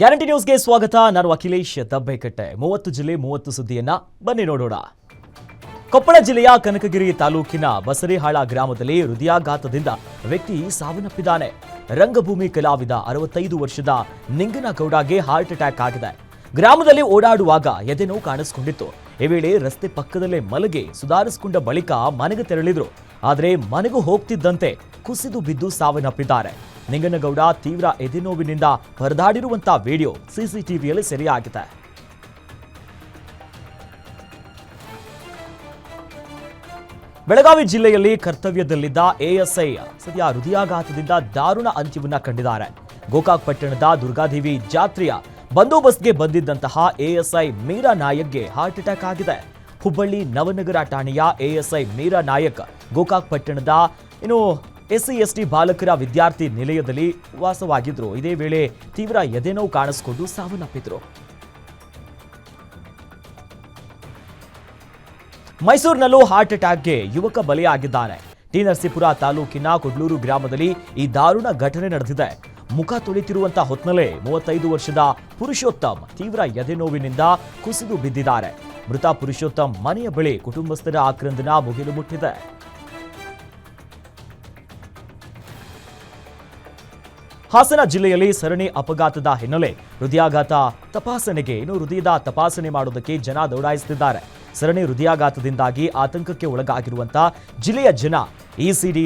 Guarantee ನ್ಯೂಸ್ಗೆ ಸ್ವಾಗತ. ನಾನು ಅಖಿಲೇಶ್ ದಬ್ಬೆಕಟ್ಟೆ. ಮೂವತ್ತು ಜಿಲ್ಲೆ, ಮೂವತ್ತು ಸುದ್ದಿಯನ್ನ ಬನ್ನಿ ನೋಡೋಣ. ಕೊಪ್ಪಳ ಜಿಲ್ಲೆಯ ಕನಕಗಿರಿ ತಾಲೂಕಿನ ಬಸರಿಹಾಳ ಗ್ರಾಮದಲ್ಲಿ ಹೃದಯಾಘಾತದಿಂದ ವ್ಯಕ್ತಿ ಸಾವನ್ನಪ್ಪಿದ್ದಾನೆ. ರಂಗಭೂಮಿ ಕಲಾವಿದ ಅರವತ್ತೈದು ವರ್ಷದ ನಿಂಗನಗೌಡಗೆ ಹಾರ್ಟ್ ಅಟ್ಯಾಕ್ ಆಗಿದೆ. ಗ್ರಾಮದಲ್ಲಿ ಓಡಾಡುವಾಗ ಎದೆನೋವು ಕಾಣಿಸಿಕೊಂಡಿತ್ತು. ಈ ವೇಳೆ ರಸ್ತೆ ಪಕ್ಕದಲ್ಲೇ ಮಲಗಿ ಸುಧಾರಿಸಿಕೊಂಡ ಬಳಿಕ ಮನೆಗೆ ತೆರಳಿದ್ರು. ಆದರೆ ಮನೆಗೂ ಹೋಗ್ತಿದ್ದಂತೆ ಕುಸಿದು ಬಿದ್ದು ಸಾವನ್ನಪ್ಪಿದ್ದಾರೆ. ನಿಂಗನಗೌಡ ತೀವ್ರ ಎದೆನೋವಿನಿಂದ ಪರದಾಡಿರುವಂತಹ ವಿಡಿಯೋ ಸಿಸಿಟಿವಿಯಲ್ಲಿ ಸೆರೆಯಾಗಿದೆ. ಬೆಳಗಾವಿ ಜಿಲ್ಲೆಯಲ್ಲಿ ಕರ್ತವ್ಯದಲ್ಲಿದ್ದ ಎಎಸ್ಐ ಸದ್ಯ ಹೃದಯಾಘಾತದಿಂದ ದಾರುಣ ಅಂತ್ಯವನ್ನ ಕಂಡಿದ್ದಾರೆ. ಗೋಕಾಕ್ ಪಟ್ಟಣದ ದುರ್ಗಾದೇವಿ ಜಾತ್ರೆಯ ಬಂದೋಬಸ್ತ್ಗೆ ಬಂದಿದ್ದಂತಹ ಎಎಸ್ಐ ಮೀರಾ ನಾಯಕ್ಗೆ ಹಾರ್ಟ್ ಅಟ್ಯಾಕ್ ಆಗಿದೆ. ಹುಬ್ಬಳ್ಳಿ ನವನಗರ ಠಾಣೆಯ ಎಎಸ್ಐ ಮೀರಾ ನಾಯಕ್ ಗೋಕಾಕ್ ಪಟ್ಟಣದ, ಇನ್ನು ಎಸ್ಸಿ ಎಸ್ಟಿ ಬಾಲಕರ ವಿದ್ಯಾರ್ಥಿ ನಿಲಯದಲ್ಲಿ ವಾಸವಾಗಿದ್ರು. ಇದೇ ವೇಳೆ ತೀವ್ರ ಎದೆನೋವು ಕಾಣಿಸಿಕೊಂಡು ಸಾವನ್ನಪ್ಪಿದ್ರು. ಮೈಸೂರಿನಲ್ಲೂ ಹಾರ್ಟ್ ಅಟ್ಯಾಕ್ಗೆ ಯುವಕ ಬಲಿಯಾಗಿದ್ದಾನೆ. ಟಿ ನರಸೀಪುರ ತಾಲೂಕಿನ ಕುಡ್ಲೂರು ಗ್ರಾಮದಲ್ಲಿ ಈ ದಾರುಣ ಘಟನೆ ನಡೆದಿದೆ. ಮುಖ ತೊಳಿತಿರುವಂತಹ ಹೊತ್ನಲ್ಲೇ ಮೂವತ್ತೈದು ವರ್ಷದ ಪುರುಷೋತ್ತಮ್ ತೀವ್ರ ಎದೆನೋವಿನಿಂದ ಕುಸಿದು ಬಿದ್ದಿದ್ದಾರೆ. ಮೃತ ಪುರುಷೋತ್ತಮ್ ಮನೆಯ ಬಳಿ ಕುಟುಂಬಸ್ಥರ ಆಕ್ರಂದನ ಮುಗಿಲು ಮುಟ್ಟಿದೆ. ಹಾಸನ ಜಿಲ್ಲೆಯಲ್ಲಿ ಸರಣಿ ಅಪಘಾತದ ಹಿನ್ನೆಲೆ ಹೃದಯಾಘಾತ ತಪಾಸಣೆಗೆ ಇನ್ನು ಹೃದಯದ ತಪಾಸಣೆ ಮಾಡೋದಕ್ಕೆ ಜನ ದೌಡಾಯಿಸುತ್ತಿದ್ದಾರೆ. ಸರಣಿ ಹೃದಯಾಘಾತದಿಂದಾಗಿ ಆತಂಕಕ್ಕೆ ಒಳಗಾಗಿರುವಂತಹ ಜಿಲ್ಲೆಯ ಜನ ಇಸಿಡಿ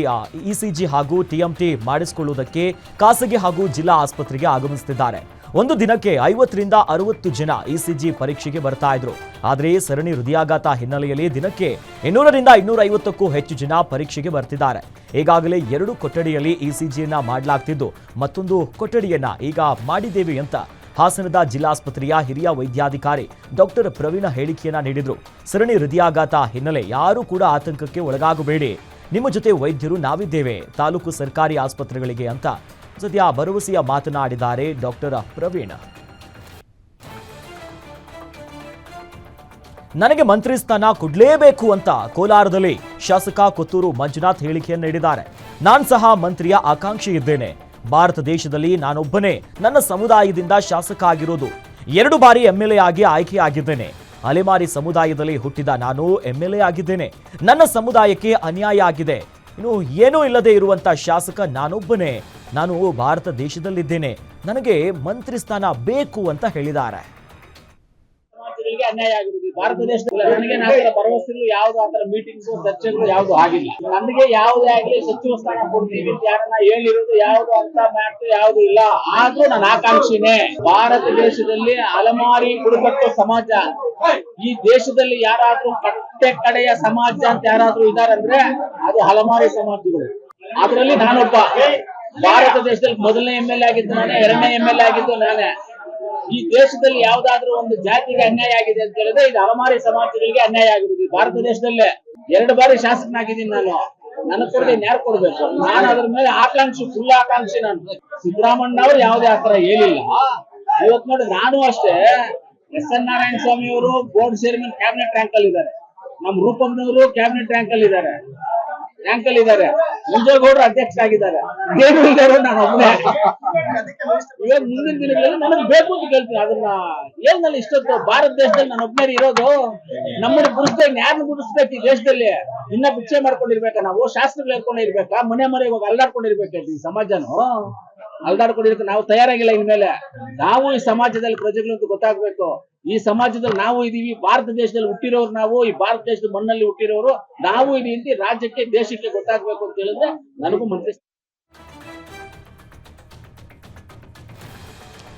ಇಸಿಜಿ ಹಾಗೂ ಟಿಎಂಟಿ ಮಾಡಿಸಿಕೊಳ್ಳುವುದಕ್ಕೆ ಖಾಸಗಿ ಹಾಗೂ ಜಿಲ್ಲಾ ಆಸ್ಪತ್ರೆಗೆ ಆಗಮಿಸುತ್ತಿದ್ದಾರೆ. ಒಂದು ದಿನಕ್ಕೆ ಐವತ್ತರಿಂದ ಅರವತ್ತು ಜನ ಇಸಿಜಿ ಪರೀಕ್ಷೆಗೆ ಬರ್ತಾ ಇದ್ರು. ಆದರೆ ಸರಣಿ ಹೃದಯಾಘಾತ ಹಿನ್ನೆಲೆಯಲ್ಲಿ ದಿನಕ್ಕೆ ಇನ್ನೂರರಿಂದ ಇನ್ನೂರ ಐವತ್ತಕ್ಕೂ ಹೆಚ್ಚು ಜನ ಪರೀಕ್ಷೆಗೆ ಬರ್ತಿದ್ದಾರೆ. ಈಗಾಗಲೇ ಎರಡು ಕೊಠಡಿಯಲ್ಲಿ ಇಸಿಜಿಯನ್ನ ಮಾಡಲಾಗ್ತಿದ್ದು, ಮತ್ತೊಂದು ಕೊಠಡಿಯನ್ನ ಈಗ ಮಾಡಿದ್ದೇವೆ ಅಂತ ಹಾಸನದ ಜಿಲ್ಲಾಸ್ಪತ್ರೆಯ ಹಿರಿಯ ವೈದ್ಯಾಧಿಕಾರಿ ಡಾಕ್ಟರ್ ಪ್ರವೀಣ ಹೇಳಿಕೆಯನ್ನ ನೀಡಿದ್ರು. ಸರಣಿ ಹೃದಯಾಘಾತ ಹಿನ್ನೆಲೆ ಯಾರೂ ಕೂಡ ಆತಂಕಕ್ಕೆ ಒಳಗಾಗಬೇಡಿ. ನಿಮ್ಮ ಜೊತೆ ವೈದ್ಯರು ನಾವಿದ್ದೇವೆ. ತಾಲೂಕು ಸರ್ಕಾರಿ ಆಸ್ಪತ್ರೆಗಳಿಗೆ ಅಂತ ಸದ್ಯ ಭರವಸೆಯ ಮಾತನಾಡಿದ್ದಾರೆ ಡಾಕ್ಟರ್ ಪ್ರವೀಣ್. ನನಗೆ ಮಂತ್ರಿ ಸ್ಥಾನ ಕೊಡಲೇಬೇಕು ಅಂತ ಕೋಲಾರದಲ್ಲಿ ಶಾಸಕ ಕೊತ್ತೂರು ಮಂಜುನಾಥ್ ಹೇಳಿಕೆಯನ್ನು ನೀಡಿದ್ದಾರೆ. ನಾನು ಸಹ ಮಂತ್ರಿಯ ಆಕಾಂಕ್ಷಿ ಇದ್ದೇನೆ. ಭಾರತ ದೇಶದಲ್ಲಿ ನಾನೊಬ್ಬನೇ. ನನ್ನ ಸಮುದಾಯದಿಂದ ಶಾಸಕ ಆಗಿರೋದು. ಎರಡು ಬಾರಿ ಎಂಎಲ್ಎ ಆಗಿ ಆಯ್ಕೆಯಾಗಿದ್ದೇನೆ ಅಲೆಮಾರಿ ಸಮುದಾಯದಲ್ಲಿ ಹುಟ್ಟಿದ ನಾನು ಎಂಎಲ್ಎ ಆಗಿದ್ದೇನೆ. ನನ್ನ ಸಮುದಾಯಕ್ಕೆ ಅನ್ಯಾಯ ಆಗಿದೆ. ಇನ್ನು ಏನೂ ಇಲ್ಲದೆ ಇರುವಂತ ಶಾಸಕ ನಾನೊಬ್ಬನೇ. ನಾನು ಭಾರತ ದೇಶದಲ್ಲಿದ್ದೇನೆ. ನನಗೆ ಮಂತ್ರಿ ಸ್ಥಾನ ಬೇಕು ಅಂತ ಹೇಳಿದ್ದಾರೆ. ಭಾರತ ದೇಶದಲ್ಲಿ ನನಗೆ ಭರವಸೆಗಳು ಯಾವ್ದು ಆತರ ಮೀಟಿಂಗ್ಸ್ ಚರ್ಚೆಗಳು ಯಾವ್ದು ಆಗಿಲ್ಲ. ನನಗೆ ಯಾವುದೇ ಆಗ್ಲಿ ಸಚಿವ ಸ್ಥಾನ ಕೊಡ್ತೀವಿ. ಯಾರನ್ನ ಹೇಳಿರೋದು ಯಾವ್ದು ಅಂತ ಮ್ಯಾಟ್ ಯಾವ್ದು ಇಲ್ಲ. ಆದ್ರೂ ನನ್ನ ಆಕಾಂಕ್ಷಿನೇ ಭಾರತ ದೇಶದಲ್ಲಿ ಅಲಮಾರಿ ಬುಡಕಟ್ಟು ಸಮಾಜ. ಈ ದೇಶದಲ್ಲಿ ಯಾರಾದ್ರೂ ಕಟ್ಟೆ ಕಡೆಯ ಸಮಾಜ ಅಂತ ಯಾರಾದ್ರೂ ಇದಾರಂದ್ರೆ ಅದು ಅಲಮಾರಿ ಸಮಾಜಗಳು. ಅದರಲ್ಲಿ ನಾನೊಬ್ಬ. ಭಾರತ ದೇಶದಲ್ಲಿ ಮೊದಲನೇ ಎಂ ಎಲ್ ಎ ಆಗಿದ್ದು ನಾನೇ, ಎರಡನೇ ಎಂ ಎಲ್ ಎ ಆಗಿದ್ದು ನಾನೇ. ಈ ದೇಶದಲ್ಲಿ ಯಾವ್ದಾದ್ರು ಒಂದು ಜಾತಿಗೆ ಅನ್ಯಾಯ ಆಗಿದೆ ಅಂತ ಹೇಳಿದ್ರೆ ಇದು ಅಲಮಾರಿ ಸಮಾಜಗಳಿಗೆ ಅನ್ಯಾಯ ಆಗಿರೋದು ಭಾರತ ದೇಶದಲ್ಲೇ ಎರಡು ಬಾರಿ ಶಾಸಕನಾಗಿದ್ದೀನಿ ನಾನು. ನನ್ನ ಕೊಡದೆ ನ್ಯಾಯ ಕೊಡ್ಬೇಕು? ನಾನು ಅದ್ರ ಮೇಲೆ ಆಕಾಂಕ್ಷಿ ಫುಲ್ ಆಕಾಂಕ್ಷಿ ನಾನು. ಸಿದ್ದರಾಮಣ್ಣ ಅವರು ಯಾವ್ದೇ ಆತರ ಹೇಳಿಲ್ಲ. ಇವತ್ ನೋಡಿ ನಾನು ಅಷ್ಟೇ ಎಸ್ ಎನ್ ನಾರಾಯಣ ಸ್ವಾಮಿ ಅವರು ಬೋರ್ಡ್ ಚೇರ್ಮನ್ ಕ್ಯಾಬಿನೆಟ್ ರ್ಯಾಂಕ್ ಅಲ್ಲಿ ಇದ್ದಾರೆ ನಮ್ ರೂಪಮ್ನವರು ಕ್ಯಾಬಿನೆಟ್ ರ್ಯಾಂಕ್ ಅಲ್ಲಿ ಇದ್ದಾರೆ ರ್ಯಾಂಕ್ ಅಲ್ಲಿ ಇದ್ದಾರೆ. ಮುಂಜೇಗೌಡರು ಅಧ್ಯಕ್ಷ ಆಗಿದ್ದಾರೆ ಏನು ನಾನು ಒಬ್ಬನೇ ಇವಾಗ ಮುಂದಿನ ದಿನಗಳಲ್ಲಿ ನನಗೆ ಬೇಕು ಅಂತ ಕೇಳ್ತೀನಿ. ಅದನ್ನ ಏನ್ ನಾನು ಇಷ್ಟೊತ್ತು ಭಾರತ ದೇಶದಲ್ಲಿ ನಾನು ಒಬ್ಬನೇ ಇರೋದು, ನಮ್ಮನ್ನ ಗುರುಸ್ಬೇಕು ಯಾರನ್ನ ಗುರುಸ್ಬೇಕು ಈ ದೇಶದಲ್ಲಿ? ಇನ್ನ ಭಿಕ್ಷೆ ಮಾಡ್ಕೊಂಡಿರ್ಬೇಕಾ? ನಾವು ಶಾಸ್ತ್ರಗಳು ಹೇಳ್ಕೊಂಡಿರ್ಬೇಕ? ಮನೆ ಮನೆ ಇವಾಗ ಅಲ್ಲಾಡ್ಕೊಂಡಿರ್ಬೇಕು ಈ ಸಮಾಜನು. ಅಲ್ದಾಡ್ಕೊಂಡಿರ್ಬೇಕು ನಾವು ತಯಾರಾಗಿಲ್ಲ ಇನ್ಮೇಲೆ. ನಾವು ಈ ಸಮಾಜದಲ್ಲಿ ಪ್ರಜೆಗಳು ಅಂತ ಗೊತ್ತಾಗ್ಬೇಕು. ಈ ಸಮಾಜದಲ್ಲಿ ನಾವು ಇದೀವಿ, ಭಾರತ ದೇಶದಲ್ಲಿ ಹುಟ್ಟಿರೋರು ನಾವು, ಈ ಭಾರತ ದೇಶದ ಮಣ್ಣಲ್ಲಿ ಹುಟ್ಟಿರೋರು ನಾವು ಇದೀವಿ ರಾಜ್ಯಕ್ಕೆ, ದೇಶಕ್ಕೆ ಗೊತ್ತಾಗ್ಬೇಕು ಅಂತ ಹೇಳಿದ್ರೆ ನನಗೂ ಮಂತ್ರಿ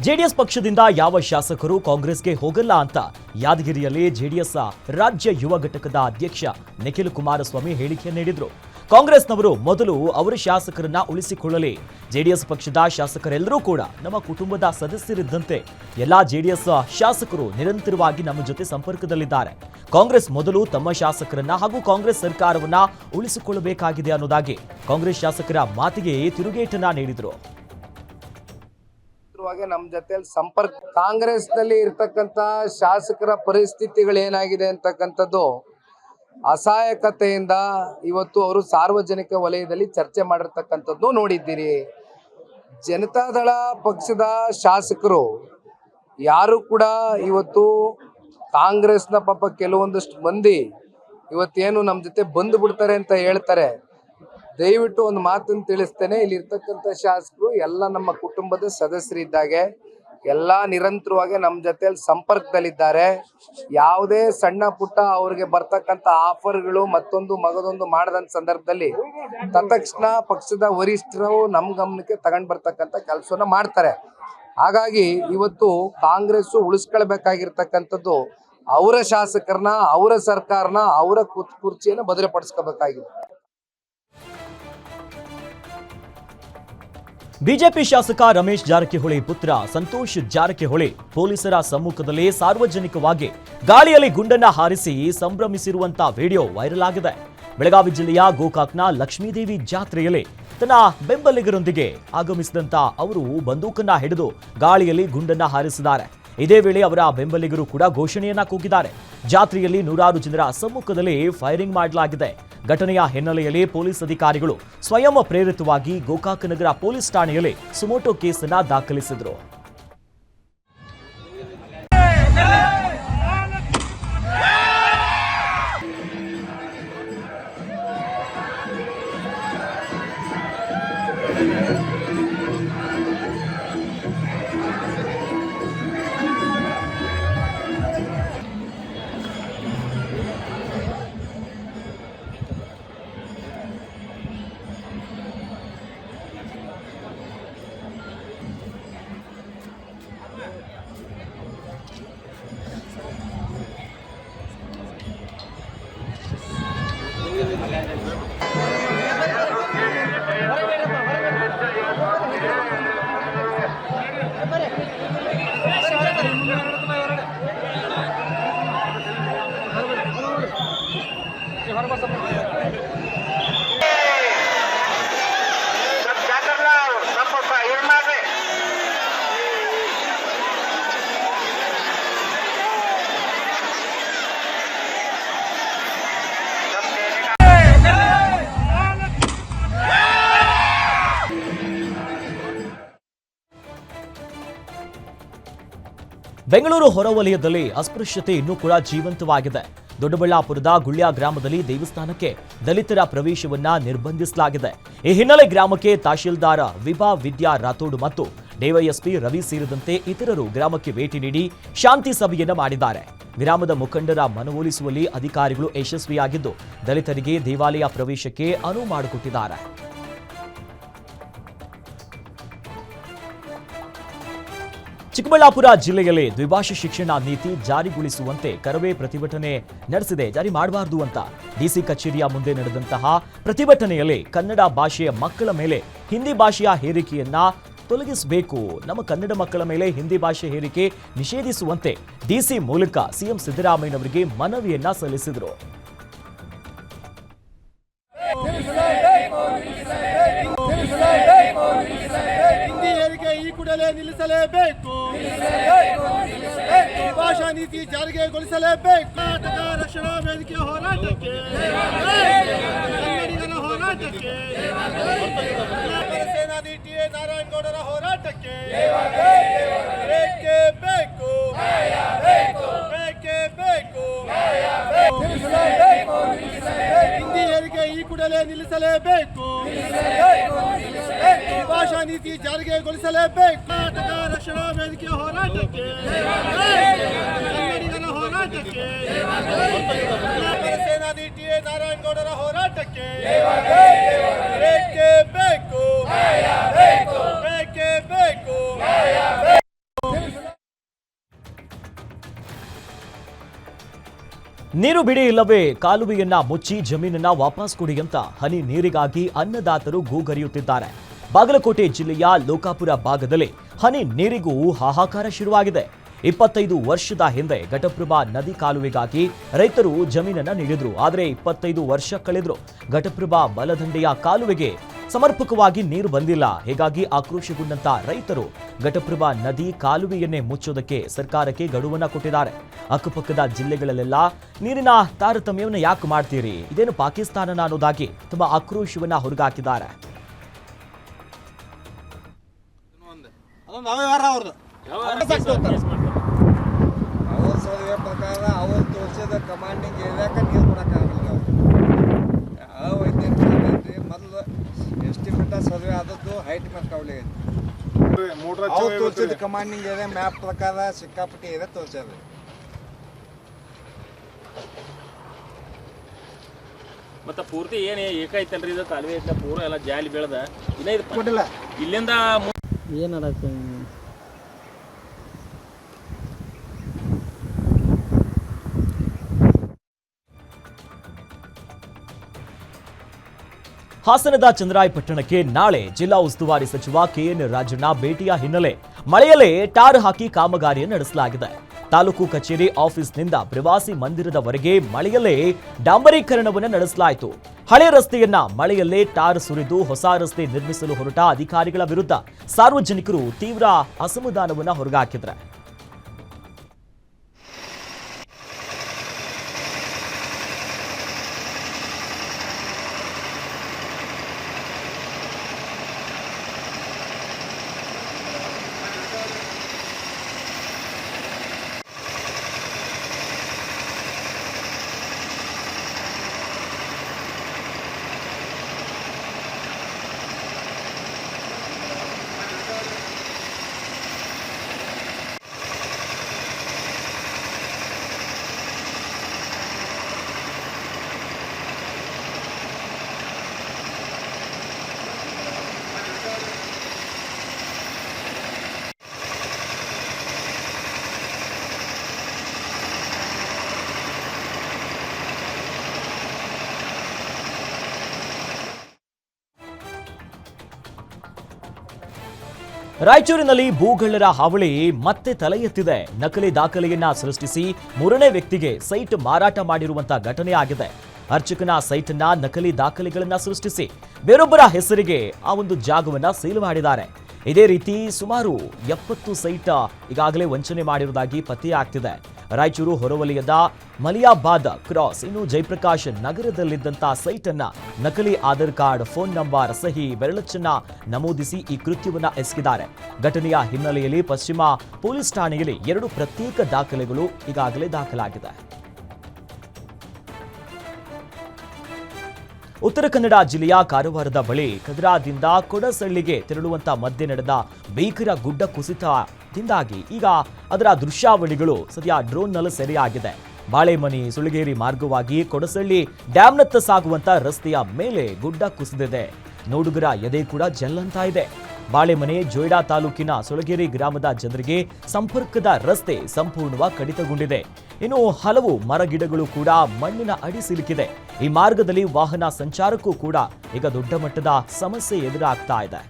ಜೆಡಿಎಸ್ ಪಕ್ಷದಿಂದ ಯಾವ ಶಾಸಕರು ಕಾಂಗ್ರೆಸ್ಗೆ ಹೋಗಲ್ಲ ಅಂತ ಯಾದಗಿರಿಯಲ್ಲಿ ಜೆಡಿಎಸ್ ರಾಜ್ಯ ಯುವ ಘಟಕದ ಅಧ್ಯಕ್ಷ ನಿಖಿಲ್ ಕುಮಾರಸ್ವಾಮಿ ಹೇಳಿಕೆ ನೀಡಿದ್ರು. ಕಾಂಗ್ರೆಸ್ನವರು ಮೊದಲು ಅವರ ಶಾಸಕರನ್ನ ಉಳಿಸಿಕೊಳ್ಳಲಿ. ಜೆಡಿಎಸ್ ಪಕ್ಷದ ಶಾಸಕರೆಲ್ಲರೂ ಕೂಡ ನಮ್ಮ ಕುಟುಂಬದ ಸದಸ್ಯರಿದ್ದಂತೆ ಎಲ್ಲಾ ಜೆಡಿಎಸ್ ಶಾಸಕರು ನಿರಂತರವಾಗಿ ನಮ್ಮ ಜೊತೆ ಸಂಪರ್ಕದಲ್ಲಿದ್ದಾರೆ. ಕಾಂಗ್ರೆಸ್ ಮೊದಲು ತಮ್ಮ ಶಾಸಕರನ್ನ ಹಾಗೂ ಕಾಂಗ್ರೆಸ್ ಸರ್ಕಾರವನ್ನ ಉಳಿಸಿಕೊಳ್ಳಬೇಕಾಗಿದೆ ಅನ್ನೋದಾಗಿ ಕಾಂಗ್ರೆಸ್ ಶಾಸಕರ ಮಾತಿಗೆ ತಿರುಗೇಟನ್ನ ನೀಡಿದರು. ನಮ್ಮ ಜೊತೆಯಲ್ಲಿ ಸಂಪರ್ಕ ಕಾಂಗ್ರೆಸ್ನಲ್ಲಿ ಇರ್ತಕ್ಕಂತ ಶಾಸಕರ ಪರಿಸ್ಥಿತಿಗಳು ಏನಾಗಿದೆ ಅಂತಕ್ಕಂಥದ್ದು ಅಸಹಾಯಕತೆಯಿಂದ ಇವತ್ತು ಅವರು ಸಾರ್ವಜನಿಕ ವಲಯದಲ್ಲಿ ಚರ್ಚೆ ಮಾಡಿರ್ತಕ್ಕಂಥದ್ದು ನೋಡಿದ್ದೀರಿ. ಜನತಾದಳ ಪಕ್ಷದ ಶಾಸಕರು ಯಾರು ಕೂಡ ಇವತ್ತು ಕಾಂಗ್ರೆಸ್ನ ಪಾಪ ಕೆಲವೊಂದಷ್ಟು ಮಂದಿ ಇವತ್ತೇನು ನಮ್ಮ ಜೊತೆ ಬಂದು ಬಿಡ್ತಾರೆ ಅಂತ ಹೇಳ್ತಾರೆ. ದಯವಿಟ್ಟು ಒಂದು ಮಾತನ್ನು ತಿಳಿಸ್ತೇನೆ. ಇಲ್ಲಿರ್ತಕ್ಕಂಥ ಶಾಸಕರು ಎಲ್ಲ ನಮ್ಮ ಕುಟುಂಬದ ಸದಸ್ಯರಿದ್ದಾಗೆ ಎಲ್ಲ ನಿರಂತರವಾಗಿ ನಮ್ಮ ಜೊತೆಯಲ್ಲಿ ಸಂಪರ್ಕದಲ್ಲಿದ್ದಾರೆ. ಯಾವುದೇ ಸಣ್ಣ ಪುಟ್ಟ ಅವ್ರಿಗೆ ಬರ್ತಕ್ಕಂಥ ಆಫರ್ಗಳು ಮತ್ತೊಂದು ಮಗದೊಂದು ಮಾಡದಂತ ಸಂದರ್ಭದಲ್ಲಿ ತತ್ಕ್ಷಣ ಪಕ್ಷದ ವರಿಷ್ಠರು ನಮ್ಮ ಗಮನಕ್ಕೆ ತಗೊಂಡ್ ಬರ್ತಕ್ಕಂಥ ಕೆಲಸವನ್ನ ಮಾಡ್ತಾರೆ. ಹಾಗಾಗಿ ಇವತ್ತು ಕಾಂಗ್ರೆಸ್ ಉಳಿಸ್ಕೊಳ್ಬೇಕಾಗಿರ್ತಕ್ಕಂಥದ್ದು ಅವರ ಶಾಸಕರನ್ನ, ಅವರ ಸರ್ಕಾರನ, ಅವರ ಕುರ್ಚಿಯನ್ನ ಭದ್ರಪಡಿಸ್ಕೋಬೇಕಾಗಿದೆ ಬಿಜೆಪಿ ಶಾಸಕ ರಮೇಶ್ ಜಾರಕಿಹೊಳಿ ಪುತ್ರ ಸಂತೋಷ್ ಜಾರಕಿಹೊಳಿ ಪೊಲೀಸರ ಸಮ್ಮುಖದಲ್ಲಿ ಸಾರ್ವಜನಿಕವಾಗಿ ಗಾಳಿಯಲ್ಲಿ ಗುಂಡನ್ನ ಹಾರಿಸಿ ಸಂಭ್ರಮಿಸಿರುವಂತಹ ವಿಡಿಯೋ ವೈರಲ್ ಆಗಿದೆ. ಬೆಳಗಾವಿ ಜಿಲ್ಲೆಯ ಗೋಕಾಕ್ನ ಲಕ್ಷ್ಮೀದೇವಿ ಜಾತ್ರೆಯಲ್ಲಿ ತನ್ನ ಬೆಂಬಲಿಗರೊಂದಿಗೆ ಆಗಮಿಸಿದಂತ ಅವರು ಬಂದೂಕನ್ನ ಹಿಡಿದು ಗಾಳಿಯಲ್ಲಿ ಗುಂಡನ್ನ ಹಾರಿಸಿದ್ದಾರೆ. ಇದೇ ವೇಳೆ ಅವರ ಬೆಂಬಲಿಗರು ಕೂಡ ಘೋಷಣೆಯನ್ನ ಕೂಗಿದ್ದಾರೆ. ಜಾತ್ರೆಯಲ್ಲಿ ನೂರಾರು ಜನರ ಸಮ್ಮುಖದಲ್ಲಿ ಫೈರಿಂಗ್ ಮಾಡಲಾಗಿದೆ. ಘಟನೆಯ ಹಿನ್ನೆಲೆಯಲ್ಲಿ ಪೊಲೀಸ್ ಅಧಿಕಾರಿಗಳು ಸ್ವಯಂ ಪ್ರೇರಿತವಾಗಿ ಗೋಕಾಕ ನಗರ ಪೊಲೀಸ್ ಠಾಣೆಯಲ್ಲಿ ಸುಮೋಟೋ ಕೇಸನ್ನ ದಾಖಲಿಸಿದ್ರು. ಬೆಂಗಳೂರು ಹೊರವಲಯದಲ್ಲಿ ಅಸ್ಪೃಶ್ಯತೆ ಇನ್ನೂ ಕೂಡ ಜೀವಂತವಾಗಿದೆ. ದೊಡ್ಡಬಳ್ಳಾಪುರದ ಗುಳ್ಯ ಗ್ರಾಮದಲ್ಲಿ ದೇವಸ್ಥಾನಕ್ಕೆ ದಲಿತರ ಪ್ರವೇಶವನ್ನ ನಿರ್ಬಂಧಿಸಲಾಗಿದೆ. ಈ ಹಿನ್ನೆಲೆ ಗ್ರಾಮಕ್ಕೆ ತಹಶೀಲ್ದಾರ ವಿಭಾ ವಿದ್ಯಾ ರಾಥೋಡ್ ಮತ್ತು ಡಿವೈಎಸ್ಪಿ ರವಿ ಸೇರಿದಂತೆ ಇತರರು ಗ್ರಾಮಕ್ಕೆ ಭೇಟಿ ನೀಡಿ ಶಾಂತಿ ಸಭೆಯನ್ನು ಮಾಡಿದ್ದಾರೆ. ಗ್ರಾಮದ ಮುಖಂಡರ ಮನವೊಲಿಸುವಲ್ಲಿ ಅಧಿಕಾರಿಗಳು ಯಶಸ್ವಿಯಾಗಿದ್ದು, ದಲಿತರಿಗೆ ದೇವಾಲಯ ಪ್ರವೇಶಕ್ಕೆ ಅನುವು ಮಾಡಿಕೊಟ್ಟಿದ್ದಾರೆ. ಚಿಕ್ಕಬಳ್ಳಾಪುರ ಜಿಲ್ಲೆಯಲ್ಲಿ ದ್ವಿಭಾಷಾ ಶಿಕ್ಷಣ ನೀತಿ ಜಾರಿಗೊಳಿಸುವಂತೆ ಕರವೇ ಪ್ರತಿಭಟನೆ ನಡೆಸಿದೆ. ಜಾರಿ ಮಾಡಬಾರದು ಅಂತ ಡಿಸಿ ಕಚೇರಿಯ ಮುಂದೆ ನಡೆದಂತಹ ಪ್ರತಿಭಟನೆಯಲ್ಲಿ ಕನ್ನಡ ಭಾಷೆಯ ಮಕ್ಕಳ ಮೇಲೆ ಹಿಂದಿ ಭಾಷೆಯ ಹೇರಿಕೆಯನ್ನ ತೊಲಗಿಸಬೇಕು. ನಮ್ಮ ಕನ್ನಡ ಮಕ್ಕಳ ಮೇಲೆ ಹಿಂದಿ ಭಾಷೆ ಹೇರಿಕೆ ನಿಷೇಧಿಸುವಂತೆ ಡಿಸಿ ಮೂಲಕ ಸಿಎಂ ಸಿದ್ದರಾಮಯ್ಯನವರಿಗೆ ಮನವಿಯನ್ನ ಸಲ್ಲಿಸಿದರು. ಹೇರಿಕೆ ಈ ಭಾಷಾ ನೀತಿ ಜಾರಿಗೆಗೊಳಿಸಲೇಬೇಕು. ಕರ್ನಾಟಕ ರಕ್ಷಣಾ ವೇದಿಕೆ ಹೋರಾಟಕ್ಕೆ. ಕನ್ನಡಿಗರ ಹೋರಾಟಕ್ಕೆ. ಸೇನಾನಿ ಟಿ ಎ ನಾರಾಯಣಗೌಡರ ಹೋರಾಟಕ್ಕೆ. ಬೇಕೇ ಬೇಕು ಹಿಂದಿ ಹೇರಿಕೆ ಈ ಕೂಡಲೇ ನಿಲ್ಲಿಸಲೇಬೇಕು. ಭಾಷಾ ನೀತಿ ಜಾರಿಗೆಗೊಳಿಸಲೇಬೇಕು. ಕರ್ನಾಟಕ ರಕ್ಷಣಾ ವೇದಿಕೆ ಹೋರಾಟಕ್ಕೆ. ಕನ್ನಡಿಗರ ಹೋರಾಟಕ್ಕೆ. ಸೇನಾನಿ ಟಿ ಎ ನಾರಾಯಣಗೌಡರ ಹೋರಾಟಕ್ಕೆ. ಬೇಕೇ. ನೀರು ಬಿಡಿ ಇಲ್ಲವೇ? ಕಾಲುವೆಯನ್ನ ಮುಚ್ಚಿ ಜಮೀನನ್ನ ವಾಪಸ್ ಕೊಡಿ ಅಂತ ಹನಿ ನೀರಿಗಾಗಿ ಅನ್ನದಾತರು ಗೂಗರಿಯುತ್ತಿದ್ದಾರೆ. ಬಾಗಲಕೋಟೆ ಜಿಲ್ಲೆಯ ಲೋಕಾಪುರ ಭಾಗದಲ್ಲಿ ಹನಿ ನೀರಿಗೂ ಹಾಹಾಕಾರ ಶುರುವಾಗಿದೆ. ಇಪ್ಪತ್ತೈದು ವರ್ಷದ ಹಿಂದೆ ಘಟಪ್ರಭಾ ನದಿ ಕಾಲುವೆಗಾಗಿ ರೈತರು ಜಮೀನನ್ನ ನೀಡಿದ್ರು. ಆದರೆ ಇಪ್ಪತ್ತೈದು ವರ್ಷ ಕಳೆದ್ರು. ಘಟಪ್ರಭಾ ಬಲದಂಡೆಯ ಕಾಲುವೆಗೆ ಸಮರ್ಪಕವಾಗಿ ನೀರು ಬಂದಿಲ್ಲ. ಹೀಗಾಗಿ ಆಕ್ರೋಶಗೊಂಡಂತ ರೈತರು ಘಟಪ್ರಭಾ ನದಿ ಕಾಲುವೆಯನ್ನೇ ಮುಚ್ಚೋದಕ್ಕೆ ಸರ್ಕಾರಕ್ಕೆ ಗಡುವನ್ನ ಕೊಟ್ಟಿದ್ದಾರೆ. ಅಕ್ಕಪಕ್ಕದ ಜಿಲ್ಲೆಗಳಲ್ಲೆಲ್ಲ ನೀರಿನ ತಾರತಮ್ಯವನ್ನು ಯಾಕೆ ಮಾಡ್ತೀರಿ? ಇದೇನು ಪಾಕಿಸ್ತಾನನ ಅನ್ನೋದಾಗಿ ತಮ್ಮ ಆಕ್ರೋಶವನ್ನ ಹೊರಗಾಕಿದ್ದಾರೆ. ಅದೊಂದು ಅವ್ಯವಹಾರ ಅವ್ರದ್ದು. ಅವ್ರ ಪ್ರಕಾರ ಅವ್ರು ತೋರಿಸಿದ ಕಮಾಂಡಿಂಗ್ ಏರಿಯಾಕ ನೀರು ಕೊಡೋಕ್ಕಾಗಲಿಲ್ಲ ಯಾವ ವೈದ್ಯರು ಮೊದಲು ಎಸ್ಟಿಮೇಟ ಸರ್ವೆ ಆದದ್ದು ಹೈಟ್ ಮೇಲೆ ಕವಲಿ ಅವ್ರು ತೋರಿಸಿದ ಕಮಾಂಡಿಂಗ್ ಏರಿಯಾ ಮ್ಯಾಪ್ ಪ್ರಕಾರ ಸಿಕ್ಕಾಪಟ್ಟಿ ಏರಿಯಾ ತೋರಿಸ್ಯಾರ. ಮತ್ತ ಪೂರ್ತಿ ಏನ್ ಏಕೈತಲ್ರಿ ಇದು ಕಾಲುವೆ ಐತ ಪೂರ ಎಲ್ಲ ಜಾಲಿ ಬೆಳೆದ. ಇನ್ನ ಇದು ಕೊಟ್ಟಿಲ್ಲ. ಇಲ್ಲಿಂದ ಮು- ಹಾಸನದ ಚಂದ್ರಾಯಪಟ್ಟಣಕ್ಕೆ ನಾಳೆ ಜಿಲ್ಲಾ ಉಸ್ತುವಾರಿ ಸಚಿವ ಕೆಎನ್ ರಾಜಣ್ಣ ಭೇಟಿಯ ಹಿನ್ನೆಲೆ. ಮಳೆಯಲ್ಲೇ ಟಾರ್ ಹಾಕಿ ಕಾಮಗಾರಿ ನಡೆಸಲಾಗಿದೆ. ತಾಲೂಕು ಕಚೇರಿ ಆಫೀಸ್ನಿಂದ ಪ್ರವಾಸಿ ಮಂದಿರದವರೆಗೆ ಮಳೆಯಲ್ಲೇ ಡಾಂಬರೀಕರಣವನ್ನು ನಡೆಸಲಾಯಿತು. ಹಳೆ ರಸ್ತೆಯನ್ನ ಮಳೆಯಲ್ಲೇ ಟಾರ್ ಸುರಿದು ಹೊಸ ರಸ್ತೆ ನಿರ್ಮಿಸಲು ಹೊರಟ ಅಧಿಕಾರಿಗಳ ವಿರುದ್ಧ ಸಾರ್ವಜನಿಕರು ತೀವ್ರ ಅಸಮಾಧಾನವನ್ನು ಹೊರಗಾಕಿದ್ದಾರೆ. ರಾಯಚೂರಿನಲ್ಲಿ ಭೂಗಳ್ಳರ ಹಾವಳಿ ಮತ್ತೆ ತಲೆ ಎತ್ತಿದೆ ನಕಲಿ ದಾಖಲೆಯನ್ನ ಸೃಷ್ಟಿಸಿ ಮೂರನೇ ವ್ಯಕ್ತಿಗೆ ಸೈಟ್ ಮಾರಾಟ ಮಾಡಿರುವಂತಹ ಘಟನೆ ಆಗಿದೆ. ಅರ್ಚಕನ ಸೈಟ್ ಅನ್ನ ನಕಲಿ ದಾಖಲೆಗಳನ್ನ ಸೃಷ್ಟಿಸಿ ಬೇರೊಬ್ಬರ ಹೆಸರಿಗೆ ಆ ಒಂದು ಜಾಗವನ್ನ ಸೀಲ್ ಮಾಡಿದ್ದಾರೆ. ಇದೇ ರೀತಿ ಸುಮಾರು ಎಪ್ಪತ್ತು ಸೈಟ್ ಈಗಾಗಲೇ ವಂಚನೆ ಮಾಡಿರುವುದಾಗಿ ಪತ್ತೆಯಾಗ್ತಿದೆ. ರಾಯಚೂರು ಹೊರವಲಯದ ಮಲಿಯಾಬಾದ್ ಕ್ರಾಸ್. ಇನ್ನು ಜಯಪ್ರಕಾಶ್ ನಗರದಲ್ಲಿದ್ದಂತಹ ಸೈಟ್ ಅನ್ನ ನಕಲಿ ಆಧಾರ್ ಕಾರ್ಡ್, ಫೋನ್ ನಂಬರ್ ಸಹಿ ಬೆರಳಚ್ಚನ್ನ ನಮೂದಿಸಿ ಈ ಕೃತ್ಯವನ್ನ ಎಸಗಿದ್ದಾರೆ. ಘಟನೆಯ ಹಿನ್ನೆಲೆಯಲ್ಲಿ ಪಶ್ಚಿಮ ಪೊಲೀಸ್ ಠಾಣೆಯಲ್ಲಿ ಎರಡು ಪ್ರತ್ಯೇಕ ದಾಖಲೆಗಳು ಈಗಾಗಲೇ ದಾಖಲಾಗಿದೆ. ಉತ್ತರ ಕನ್ನಡ ಜಿಲ್ಲೆಯ ಕಾರವಾರದ ಬಳಿ ಕದ್ರಾದಿಂದ ಕೊಡಸಳ್ಳಿಗೆ ತೆರಳುವಂತ ಮಧ್ಯೆ ನಡೆದ ಭೀಕರ ಗುಡ್ಡ ಕುಸಿತದಿಂದಾಗಿ ಈಗ ಅದರ ದೃಶ್ಯಾವಳಿಗಳು ಸದ್ಯ ಡ್ರೋನ್ನಲ್ಲಿ ಸೆರೆಯಾಗಿದೆ. ಬಾಳೆಮನಿ, ಸುಳಿಗೇರಿ ಮಾರ್ಗವಾಗಿ ಕೊಡಸಳ್ಳಿ ಡ್ಯಾಮ್ನತ್ತ ಸಾಗುವಂತ ರಸ್ತೆಯ ಮೇಲೆ ಗುಡ್ಡ ಕುಸಿದಿದೆ. ನೋಡುಗರ ಎದೆ ಕೂಡ ಜಲ್ಲಂತ ಇದೆ. ಬಾಳೆಮನೆ, ಜೋಯ್ಡಾ ತಾಲೂಕಿನ ಸುಳಗೇರಿ ಗ್ರಾಮದ ಜನರಿಗೆ ಸಂಪರ್ಕದ ರಸ್ತೆ ಸಂಪೂರ್ಣವಾಗಿ ಕಡಿತಗೊಂಡಿದೆ. ಇನ್ನು ಹಲವು ಮರಗಿಡಗಳು ಕೂಡ ಮಣ್ಣಿನ ಅಡಿ ಸಿಲುಕಿದೆ. ಈ ಮಾರ್ಗದಲ್ಲಿ ವಾಹನ ಸಂಚಾರಕ್ಕೂ ಕೂಡ ಈಗ ದೊಡ್ಡ ಮಟ್ಟದ ಸಮಸ್ಯೆ ಎದುರಾಗ್ತಾ ಇದೆ.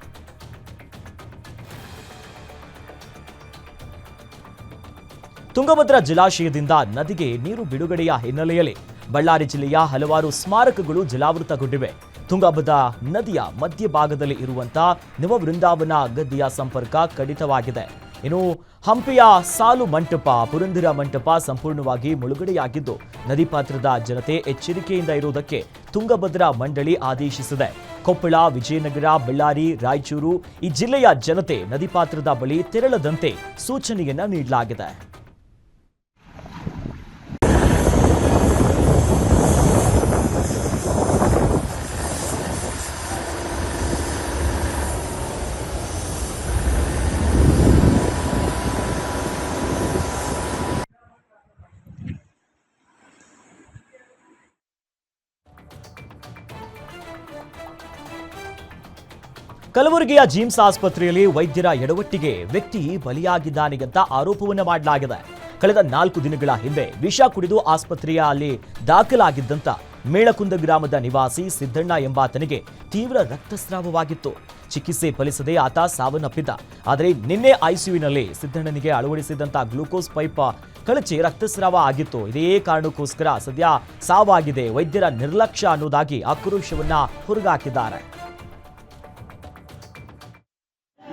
ತುಂಗಭದ್ರಾ ಜಲಾಶಯದಿಂದ ನದಿಗೆ ನೀರು ಬಿಡುಗಡೆಯ ಹಿನ್ನೆಲೆಯಲ್ಲಿ ಬಳ್ಳಾರಿ ಜಿಲ್ಲೆಯ ಹಲವಾರು ಸ್ಮಾರಕಗಳು ಜಲಾವೃತಗೊಂಡಿವೆ. ತುಂಗಭದ್ರಾ ನದಿಯ ಮಧ್ಯಭಾಗದಲ್ಲಿ ಇರುವಂತ ನವವೃಂದಾವನ ಗದ್ದಿಯ ಸಂಪರ್ಕ ಕಡಿತವಾಗಿದೆ. ಇನ್ನು ಹಂಪಿಯ ಸಾಲು ಮಂಟಪ, ಪುರಂದರ ಮಂಟಪ ಸಂಪೂರ್ಣವಾಗಿ ಮುಳುಗಡೆಯಾಗಿದ್ದು, ನದಿ ಪಾತ್ರದ ಜನತೆ ಎಚ್ಚರಿಕೆಯಿಂದ ಇರುವುದಕ್ಕೆ ತುಂಗಭದ್ರಾ ಮಂಡಳಿ ಆದೇಶಿಸಿದೆ. ಕೊಪ್ಪಳ, ವಿಜಯನಗರ, ಬಳ್ಳಾರಿ, ರಾಯಚೂರು ಈ ಜಿಲ್ಲೆಯ ಜನತೆ ನದಿ ಪಾತ್ರದ ಬಳಿ ತೆರಳದಂತೆ ಸೂಚನೆಯನ್ನ ನೀಡಲಾಗಿದೆ. ಕಲಬುರಗಿಯ ಜಿಮ್ಸ್ ಆಸ್ಪತ್ರೆಯಲ್ಲಿ ವೈದ್ಯರ ಎಡವಟ್ಟಿಗೆ ವ್ಯಕ್ತಿ ಬಲಿಯಾಗಿದ್ದಾನೆ ಅಂತ ಆರೋಪವನ್ನ ಮಾಡಲಾಗಿದೆ. ಕಳೆದ ನಾಲ್ಕು ದಿನಗಳ ಹಿಂದೆ ವಿಷ ಕುಡಿದು ಆಸ್ಪತ್ರೆಯ ಅಲ್ಲಿ ದಾಖಲಾಗಿದ್ದಂತ ಮೇಳಕುಂದ ಗ್ರಾಮದ ನಿವಾಸಿ ಸಿದ್ದಣ್ಣ ಎಂಬಾತನಿಗೆ ತೀವ್ರ ರಕ್ತಸ್ರಾವವಾಗಿತ್ತು. ಚಿಕಿತ್ಸೆ ಫಲಿಸದೆ ಆತ ಸಾವನ್ನಪ್ಪಿದ್ದ. ಆದರೆ ನಿನ್ನೆ ಐಸಿಯುನಲ್ಲಿ ಸಿದ್ದಣ್ಣನಿಗೆ ಅಳವಡಿಸಿದಂತ ಗ್ಲೂಕೋಸ್ ಪೈಪ್ ಕಳಚಿ ರಕ್ತಸ್ರಾವ ಆಗಿತ್ತು. ಇದೇ ಕಾರಣಕ್ಕೋಸ್ಕರ ಸದ್ಯ ಸಾವಾಗಿದೆ. ವೈದ್ಯರ ನಿರ್ಲಕ್ಷ್ಯ ಅನ್ನೋದಾಗಿ ಆಕ್ರೋಶವನ್ನ ಹೊರಗಾಕಿದ್ದಾರೆ.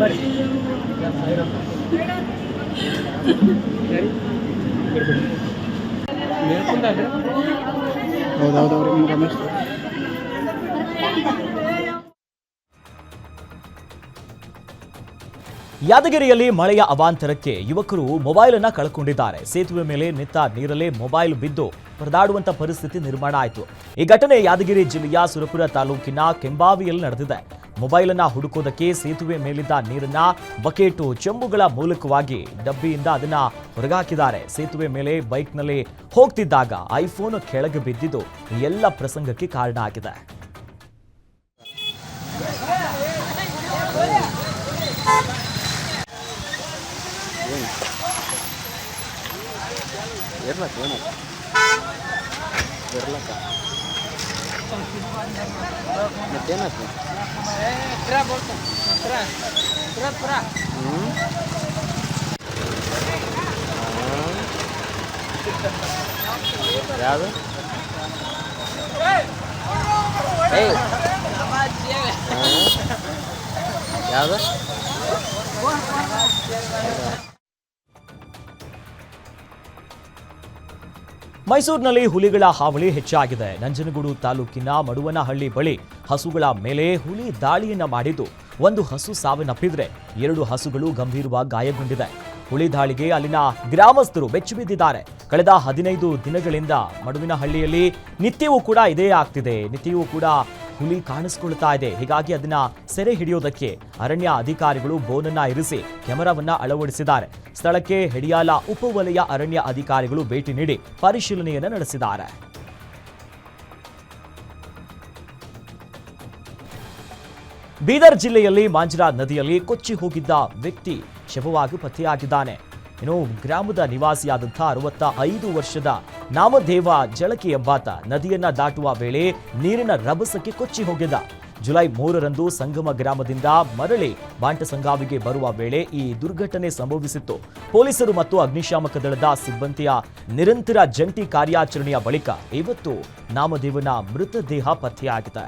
ಮಾಡಿ ಹೋಗ್ಕೊಂಡು ನೋಡ್ರು ಯಾದಗಿರಿಯಲ್ಲಿ ಮಳೆಯ ಅವಾಂತರಕ್ಕೆ ಯುವಕರು ಮೊಬೈಲ್ ಅನ್ನ ಕಳ್ಕೊಂಡಿದ್ದಾರೆ. ಸೇತುವೆ ಮೇಲೆ ನಿಂತ ನೀರಲ್ಲೇ ಮೊಬೈಲ್ ಬಿದ್ದು ಪರದಾಡುವಂತ ಪರಿಸ್ಥಿತಿ ನಿರ್ಮಾಣ ಆಯಿತು. ಈ ಘಟನೆ ಯಾದಗಿರಿ ಜಿಲ್ಲೆಯ ಸುರಪುರ ತಾಲೂಕಿನ ಕೆಂಬಾವಿಯಲ್ಲಿ ನಡೆದಿದೆ. ಮೊಬೈಲ್ ಅನ್ನ ಹುಡುಕೋದಕ್ಕೆ ಸೇತುವೆ ಮೇಲಿದ್ದ ನೀರನ್ನ ಬಕೆಟು ಚೆಂಬುಗಳ ಮೂಲಕವಾಗಿ ಡಬ್ಬಿಯಿಂದ ಅದನ್ನ ಹೊರಗಾಕಿದ್ದಾರೆ. ಸೇತುವೆ ಮೇಲೆ ಬೈಕ್ನಲ್ಲಿ ಹೋಗ್ತಿದ್ದಾಗ ಐಫೋನ್ ಕೆಳಗೆ ಬಿದ್ದಿದ್ದು ಎಲ್ಲ ಪ್ರಸಂಗಕ್ಕೆ ಕಾರಣ ಆಗಿದೆ. Verla, bueno. Verla acá. ¿Me tienes? Tres vueltas. Tres. Tres por acá. ¿Ya ¡Ey! ¿Ya ves? ಮೈಸೂರಿನಲ್ಲಿ ಹುಲಿಗಳ ಹಾವಳಿ ಹೆಚ್ಚಾಗಿದೆ. ನಂಜನಗೂಡು ತಾಲೂಕಿನ ಮಡುವನಹಳ್ಳಿ ಬಳಿ ಹಸುಗಳ ಮೇಲೆ ಹುಲಿ ದಾಳಿಯನ್ನ ಮಾಡಿದ್ದು, ಒಂದು ಹಸು ಸಾವನ್ನಪ್ಪಿದ್ರೆ ಎರಡು ಹಸುಗಳು ಗಂಭೀರವಾಗಿ ಗಾಯಗೊಂಡಿದೆ. ಹುಲಿ ದಾಳಿಗೆ ಅಲ್ಲಿನ ಗ್ರಾಮಸ್ಥರು ಬೆಚ್ಚಿಬಿದ್ದಿದ್ದಾರೆ ಕಳೆದ ಹದಿನೈದು ದಿನಗಳಿಂದ ಮಡುವಿನಹಳ್ಳಿಯಲ್ಲಿ ನಿತ್ಯವೂ ಕೂಡ ಇದೇ ಆಗ್ತಿದೆ. ನಿತ್ಯವೂ ಕೂಡ ಹುಲಿ ಕಾಣಿಸ್ಕೊಳ್ತಾ ಇದೆ. ಹೀಗಾಗಿ ಅದನ್ನ ಸೆರೆ ಹಿಡಿಯೋದಕ್ಕೆ ಅರಣ್ಯ ಅಧಿಕಾರಿಗಳು ಬೋನನ್ನ ಇರಿಸಿ ಕ್ಯಾಮೆರಾವನ್ನ ಅಳವಡಿಸಿದ್ದಾರೆ. ಸ್ಥಳಕ್ಕೆ ಹೆಡಿಯಾಲ ಉಪವಲಯ ಅರಣ್ಯ ಅಧಿಕಾರಿಗಳು ಭೇಟಿ ನೀಡಿ ಪರಿಶೀಲನೆಯನ್ನು ನಡೆಸಿದ್ದಾರೆ. ಬೀದರ್ ಜಿಲ್ಲೆಯಲ್ಲಿ ಮಾಂಜ್ರಾ ನದಿಯಲ್ಲಿ ಕೊಚ್ಚಿ ಹೋಗಿದ್ದ ವ್ಯಕ್ತಿ ಶವವಾಗಿ ಪತ್ತೆಯಾಗಿದ್ದಾನೆ. ಇನ್ನು ಗ್ರಾಮದ ನಿವಾಸಿಯಾದಂಥ ಅರವತ್ತ ಐದು ವರ್ಷದ ನಾಮದೇವ ಜಳಕಿ ಎಂಬಾತ ನದಿಯನ್ನ ದಾಟುವ ವೇಳೆ ನೀರಿನ ರಭಸಕ್ಕೆ ಕೊಚ್ಚಿ ಹೋಗಿದ್ದ. ಜುಲೈ ಮೂರರಂದು ಸಂಗಮ ಗ್ರಾಮದಿಂದ ಮರಳಿ ಬಾಂಟಸಂಗಾವಿಗೆ ಬರುವ ವೇಳೆ ಈ ದುರ್ಘಟನೆ ಸಂಭವಿಸಿತ್ತು. ಪೊಲೀಸರು ಮತ್ತು ಅಗ್ನಿಶಾಮಕ ದಳದ ಸಿಬ್ಬಂದಿಯ ನಿರಂತರ ಜಂಟಿ ಕಾರ್ಯಾಚರಣೆಯ ಬಳಿಕ ಇವತ್ತು ನಾಮದೇವನ ಮೃತದೇಹ ಪತ್ತೆಯಾಗಿದೆ.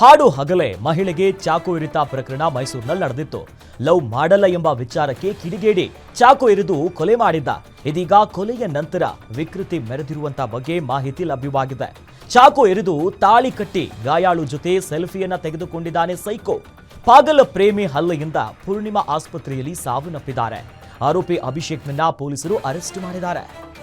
ಹಾಡು ಹಗಲೇ ಮಹಿಳೆಗೆ ಚಾಕು ಇರಿತ ಪ್ರಕರಣ ಮೈಸೂರಿನಲ್ಲಿ ನಡೆದಿತ್ತು. ಲವ್ ಮಾಡಲ್ಲ ಎಂಬ ವಿಚಾರಕ್ಕೆ ಕಿಡಿಗೇಡಿ ಚಾಕು ಇರಿದು ಕೊಲೆ ಮಾಡಿದ್ದ. ಇದೀಗ ಕೊಲೆಯ ನಂತರ ವಿಕೃತಿ ಮೆರೆದಿರುವಂತ ಬಗ್ಗೆ ಮಾಹಿತಿ ಲಭ್ಯವಾಗಿದೆ. ಚಾಕು ಎರಿದು ತಾಳಿ ಕಟ್ಟಿ ಗಾಯಾಳು ಜೊತೆ ಸೆಲ್ಫಿಯನ್ನ ತೆಗೆದುಕೊಂಡಿದ್ದಾನೆ ಸೈಕೋ. ಪಾಗಲ ಪ್ರೇಮಿ ಹಲ್ಲೆಯಿಂದ ಪೂರ್ಣಿಮಾ ಆಸ್ಪತ್ರೆಯಲ್ಲಿ ಸಾವನ್ನಪ್ಪಿದ್ದಾರೆ. ಆರೋಪಿ ಅಭಿಷೇಕ್ನನ್ನ ಪೊಲೀಸರು ಅರೆಸ್ಟ್ ಮಾಡಿದ್ದಾರೆ.